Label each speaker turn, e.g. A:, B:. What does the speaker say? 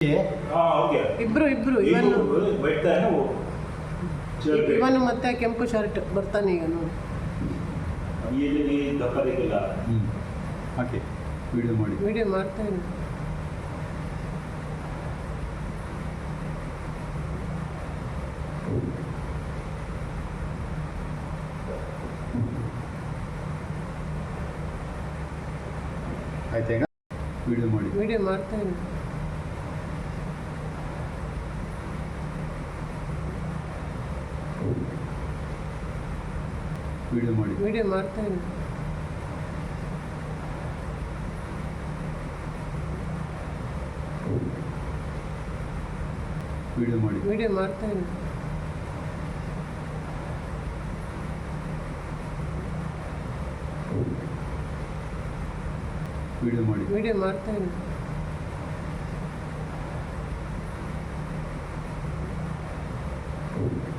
A: ಹಾಂ ಓಕೆ.
B: ಇಬ್ರು ಇಬ್ರು ಇವನು ಮತ್ತೆ ಕೆಂಪು ಶರ್ಟ್ ಬರ್ತಾನೆ ಈಗ ನೋಡಿ.
C: ಹಾಕಿ ವಿಡಿಯೋ ಮಾಡಿ.
B: ವಿಡಿಯೋ ಮಾಡ್ತಾ ಇದ್ದೀನಿ
C: ಆಯ್ತಾ ಈಗ ವಿಡಿಯೋ ಮಾಡಿ.
B: ವಿಡಿಯೋ ಮಾಡ್ತಾ ಇದ್ದೀನಿ
C: ವಿಡಿಯೋ ಮಾಡಿ.
B: ವಿಡಿಯೋ ಮಾಡ್ತಾ ಇದ್ದೀನಿ.
C: ವಿಡಿಯೋ ಮಾಡಿ.
B: ವಿಡಿಯೋ ಮಾಡ್ತಾ ಇದ್ದೀನಿ.
C: ವಿಡಿಯೋ ಮಾಡಿ.
B: ವಿಡಿಯೋ ಮಾಡ್ತಾ ಇದ್ದೀನಿ.
C: ವಿಡಿಯೋ